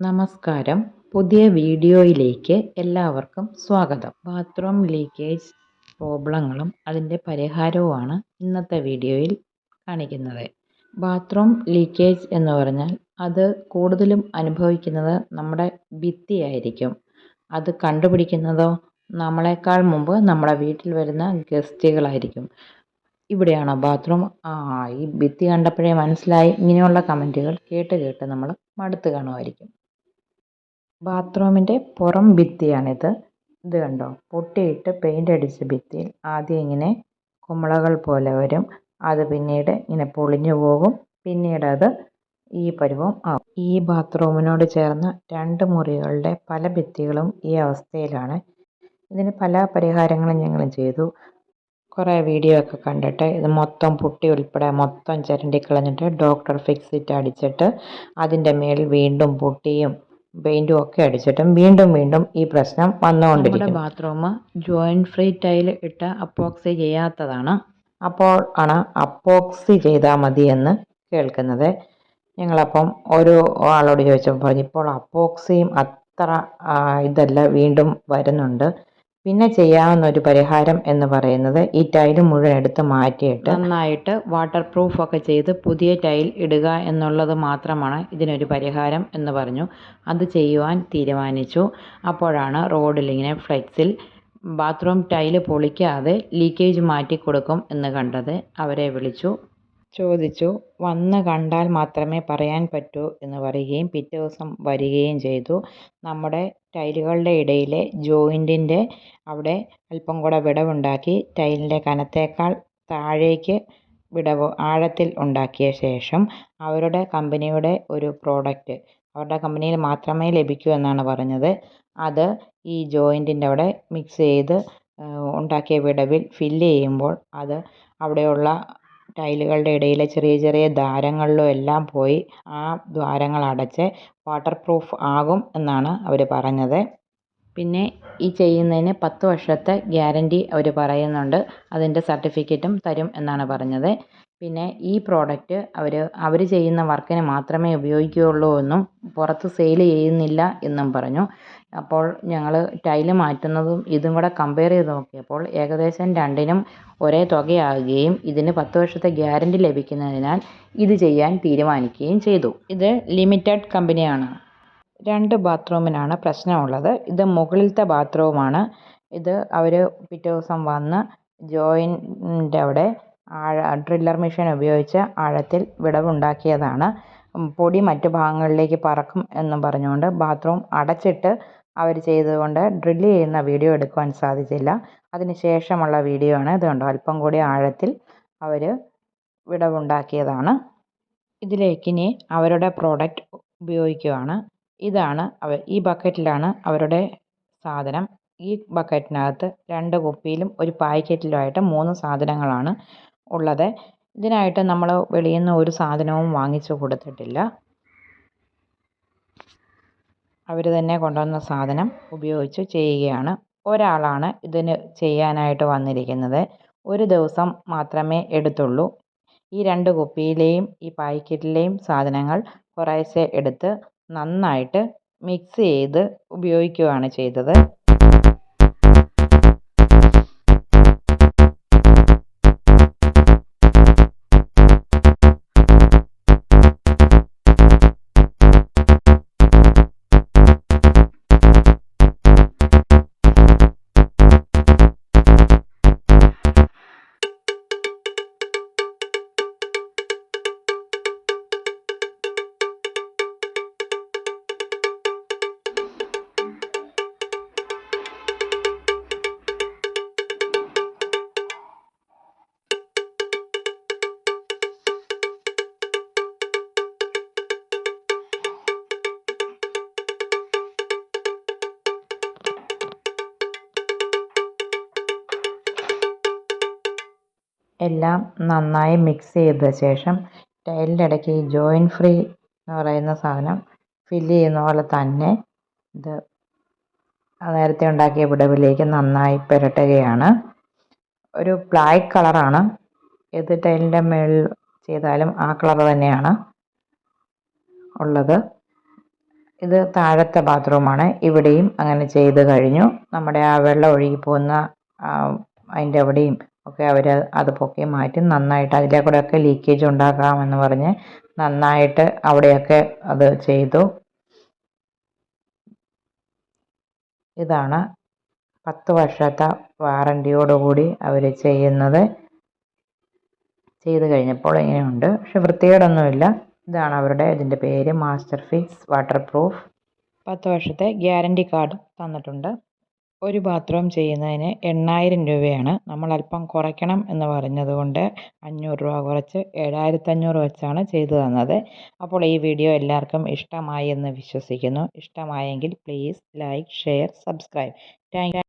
നമസ്കാരം. പുതിയ വീഡിയോയിലേക്ക് എല്ലാവർക്കും സ്വാഗതം. ബാത്റൂം ലീക്കേജ് പ്രോബ്ലങ്ങളും അതിന്റെ പരിഹാരവുമാണ് ഇന്നത്തെ വീഡിയോയിൽ കാണിക്കുന്നത്. ബാത്റൂം ലീക്കേജ് എന്ന് പറഞ്ഞാൽ അത് കൂടുതലും അനുഭവിക്കുന്നത് നമ്മുടെ ഭിത്തിയായിരിക്കും. അത് കണ്ടുപിടിക്കുന്നതോ നമ്മളെക്കാൾ മുമ്പ് നമ്മുടെ വീട്ടിൽ വരുന്ന ഗസ്റ്റുകളായിരിക്കും. ഇവിടെയാണോ ബാത്റൂം ആ ഈ ഭിത്തി കണ്ടപ്പോഴേ മനസ്സിലായി. ഇങ്ങനെയുള്ള കമന്റുകൾ കേട്ട് കേട്ട് നമ്മൾ മടുത്ത് കാണുമായിരിക്കും. ബാത്റൂമിന്റെ പുറം ഭിത്തിയാണിത്. ഇത് കണ്ടോ? പൊട്ടിയിട്ട് പെയിന്റ് അടിച്ച ഭിത്തിയിൽ ആദ്യം ഇങ്ങനെ കുമ്പളകൾ പോലെ വരും. അത് പിന്നീട് ഇങ്ങനെ പൊളിഞ്ഞു പോകും. പിന്നീട് അത് ഈ പരുവം ആവും. ഈ ബാത്റൂമിനോട് ചേർന്ന രണ്ട് മുറികളുടെ പല ഭിത്തികളും ഈ അവസ്ഥയിലാണ്. ഇതിന് പല പരിഹാരങ്ങളും ഞങ്ങൾ ചെയ്തു. കുറേ വീഡിയോ ഒക്കെ കണ്ടിട്ട് ഇത് മൊത്തം പുട്ടി ഉൾപ്പെടെ മൊത്തം ചിരണ്ടി കളഞ്ഞിട്ട് ഡോക്ടർ ഫിക്സിറ്റ് അടിച്ചിട്ട് അതിന്റെ മേളിൽ വീണ്ടും പുട്ടിയും പെയിന്റും ഒക്കെ അടിച്ചിട്ടും വീണ്ടും വീണ്ടും ഈ പ്രശ്നം വന്നുകൊണ്ടിരിക്കും ബാത്റൂം ജോയിന്റ് ഫ്രീ ടൈൽ ഇട്ട് അപ്പോക്സി ചെയ്യാത്തതാണ്. അപ്പോൾ ആണ് അപ്പോക്സി ചെയ്താൽ മതി എന്ന് കേൾക്കുന്നത്. ഞങ്ങളപ്പം ഒരു ആളോട് ചോദിച്ചപ്പോൾ പറഞ്ഞു ഇപ്പോൾ അപ്പോക്സിയും അത്ര ഇതല്ല വീണ്ടും വരുന്നുണ്ട്. പിന്നെ ചെയ്യാവുന്ന ഒരു പരിഹാരം എന്ന് പറയുന്നത് ഈ ടൈൽ മുഴുവൻ എടുത്ത് മാറ്റിയിട്ട് നന്നായിട്ട് വാട്ടർ പ്രൂഫ് ഒക്കെ ചെയ്ത് പുതിയ ടൈൽ ഇടുക എന്നുള്ളത് മാത്രമാണ് ഇതിനൊരു പരിഹാരം എന്ന് പറഞ്ഞു. അത് ചെയ്യുവാൻ തീരുമാനിച്ചു. അപ്പോഴാണ് റോഡിൽ ഇങ്ങനെ ഫ്ലെക്സിൽ ബാത്റൂം ടൈൽ പൊളിക്കാതെ ലീക്കേജ് മാറ്റി കൊടുക്കും എന്ന് കണ്ടത്. അവരെ വിളിച്ചു. ചോദിച്ചു വന്ന് കണ്ടാൽ മാത്രമേ പറയാൻ പറ്റൂ എന്ന് പറയുകയും പിറ്റേ ദിവസം വരികയും ചെയ്തു. നമ്മുടെ ടൈലുകളുടെ ഇടയിലെ ജോയിന്റിന്റെ അവിടെ അല്പം കൂടെ വിടവുണ്ടാക്കി ടൈലിന്റെ കനത്തേക്കാൾ താഴേക്ക് വിടവ് ആഴത്തിൽ ഉണ്ടാക്കിയ ശേഷം അവരുടെ കമ്പനിയുടെ ഒരു പ്രോഡക്റ്റ് അവരുടെ കമ്പനിയിൽ മാത്രമേ ലഭിക്കൂ എന്നാണ് പറഞ്ഞത്. അത് ഈ ജോയിന്റിന്റെ അവിടെ മിക്സ് ചെയ്ത് ഉണ്ടാക്കിയ വിടവിൽ ഫില്ല് ചെയ്യുമ്പോൾ അത് അവിടെയുള്ള ടൈലുകളുടെ ഇടയിലെ ചെറിയ ചെറിയ ദ്വാരങ്ങളിലും എല്ലാം പോയി ആ ദ്വാരങ്ങൾ അടച്ച് വാട്ടർ പ്രൂഫ് ആകും എന്നാണ് അവർ പറഞ്ഞത്. പിന്നെ ഈ ചെയ്യുന്നതിന് പത്ത് വർഷത്തെ ഗ്യാരന്റി അവർ പറയുന്നുണ്ട്. അതിന്റെ സർട്ടിഫിക്കറ്റും തരും എന്നാണ് പറഞ്ഞത്. പിന്നെ ഈ പ്രോഡക്റ്റ് അവർ അവർ ചെയ്യുന്ന വർക്കിന് മാത്രമേ ഉപയോഗിക്കുകയുള്ളൂ എന്നും പുറത്ത് സെയിൽ ചെയ്യുന്നില്ല എന്നും പറഞ്ഞു. അപ്പോൾ ഞങ്ങൾ ടൈൽ മാറ്റുന്നതും ഇതും കൂടെ കമ്പയർ ചെയ്ത് നോക്കിയപ്പോൾ ഏകദേശം രണ്ടിനും ഒരേ തുകയാകുകയും ഇതിന് പത്ത് വർഷത്തെ ഗ്യാരന്റി ലഭിക്കുന്നതിനാൽ ഇത് ചെയ്യാൻ തീരുമാനിക്കുകയും ചെയ്തു. ഇത് ലിമിറ്റഡ് കമ്പനിയാണ് രണ്ട് ബാത്റൂമിനാണ് പ്രശ്നമുള്ളത്. ഇത് മുകളിലത്തെ ബാത്റൂമാണ് ഇത് അവർ പിറ്റേ ദിവസം വന്ന് ജോയിന്റെ അവിടെ ആഴ ഡ്രില്ലർ മെഷീൻ ഉപയോഗിച്ച് ആഴത്തിൽ വിടവുണ്ടാക്കിയതാണ്. പൊടി മറ്റു ഭാഗങ്ങളിലേക്ക് പറക്കും എന്നും പറഞ്ഞുകൊണ്ട് ബാത്റൂം അടച്ചിട്ട് അവർ ചെയ്തതുകൊണ്ട് ഡ്രില്ല് ചെയ്യുന്ന വീഡിയോ എടുക്കുവാൻ സാധിച്ചില്ല. അതിന് ശേഷമുള്ള വീഡിയോ ആണ് ഇത് കണ്ടോ? അല്പം കൂടി ആഴത്തിൽ അവർ വിടവുണ്ടാക്കിയതാണ്. ഇതിലേക്കിനി അവരുടെ പ്രോഡക്റ്റ് ഉപയോഗിക്കുകയാണ് ഇതാണ് അവ ഈ ബക്കറ്റിലാണ് അവരുടെ സാധനം. ഈ ബക്കറ്റിനകത്ത് രണ്ട് കുപ്പിയിലും ഒരു പാക്കറ്റിലുമായിട്ട് മൂന്ന് സാധനങ്ങളാണ്. ഉള്ളത്. ഇതിനായിട്ട് നമ്മൾ വെളിയിൽ നിന്ന് ഒരു സാധനവും വാങ്ങിച്ചു കൊടുത്തിട്ടില്ല. അവർ തന്നെ കൊണ്ടുവന്ന സാധനം ഉപയോഗിച്ച് ചെയ്യുകയാണ്. ഒരാളാണ് ഇതിന് ചെയ്യാനായിട്ട് വന്നിരിക്കുന്നത്. ഒരു ദിവസം മാത്രമേ എടുത്തുള്ളൂ. ഈ രണ്ട് കുപ്പിയിലെയും ഈ പാക്കറ്റിലെയും സാധനങ്ങൾ കുറേശ്ശെ എടുത്ത് നന്നായിട്ട് മിക്സ് ചെയ്ത് ഉപയോഗിക്കുകയാണ് ചെയ്തത്. എല്ലാം നന്നായി മിക്സ് ചെയ്ത ശേഷം ടൈലിന്റെ ഇടയ്ക്ക് ഈ ജോയിൻ ഫ്രീ എന്ന് പറയുന്ന സാധനം ഫില്ല് ചെയ്യുന്ന പോലെ തന്നെ ഇത് നേരത്തെ ഉണ്ടാക്കിയ വിടവിലേക്ക് നന്നായി പുരട്ടുകയാണ്. ഒരു ബ്ലാക്ക് കളറാണ് ഏത് ടൈലിന്റെ മുകളിൽ ചെയ്താലും ആ കളർ തന്നെയാണ് ഉള്ളത്. ഇത് താഴത്തെ ബാത്റൂമാണ്. ഇവിടെയും അങ്ങനെ ചെയ്ത് കഴിഞ്ഞു. നമ്മുടെ ആ വെള്ളം ഒഴുകി പോകുന്ന അതിന്റെ അവിടെയും ഒക്കെ അവർ അത് പൊക്കി മാറ്റി നന്നായിട്ട് അതിലെ കൂടെയൊക്കെ ലീക്കേജ് ഉണ്ടാക്കാമെന്ന് പറഞ്ഞ് നന്നായിട്ട് അവിടെയൊക്കെ അത് ചെയ്തു. ഇതാണ് പത്ത് വർഷത്തെ വാറണ്ടിയോടുകൂടി അവർ ചെയ്യുന്നത്. ചെയ്ത് കഴിഞ്ഞപ്പോൾ ഇങ്ങനെയുണ്ട്. പക്ഷെ വൃത്തികേടൊന്നുമില്ല. ഇതാണ് അവരുടെ ഇതിന്റെ പേര് മാസ്റ്റർ ഫിക്സ് വാട്ടർ പ്രൂഫ് പത്ത് വർഷത്തെ ഗ്യാരണ്ടി കാർഡ് തന്നിട്ടുണ്ട്. ഒരു ബാത്റൂം ചെയ്യുന്നതിന് എണ്ണായിരം രൂപയാണ്. നമ്മൾ അല്പം കുറയ്ക്കണം എന്ന് പറഞ്ഞതുകൊണ്ട് അഞ്ഞൂറ് രൂപ കുറച്ച് ഏഴായിരത്തഞ്ഞൂറ് വെച്ചാണ് ചെയ്തു തന്നത്. അപ്പോൾ ഈ വീഡിയോ എല്ലാവർക്കും ഇഷ്ടമായി എന്ന് വിശ്വസിക്കുന്നു. ഇഷ്ടമായെങ്കിൽ please like share subscribe. Thank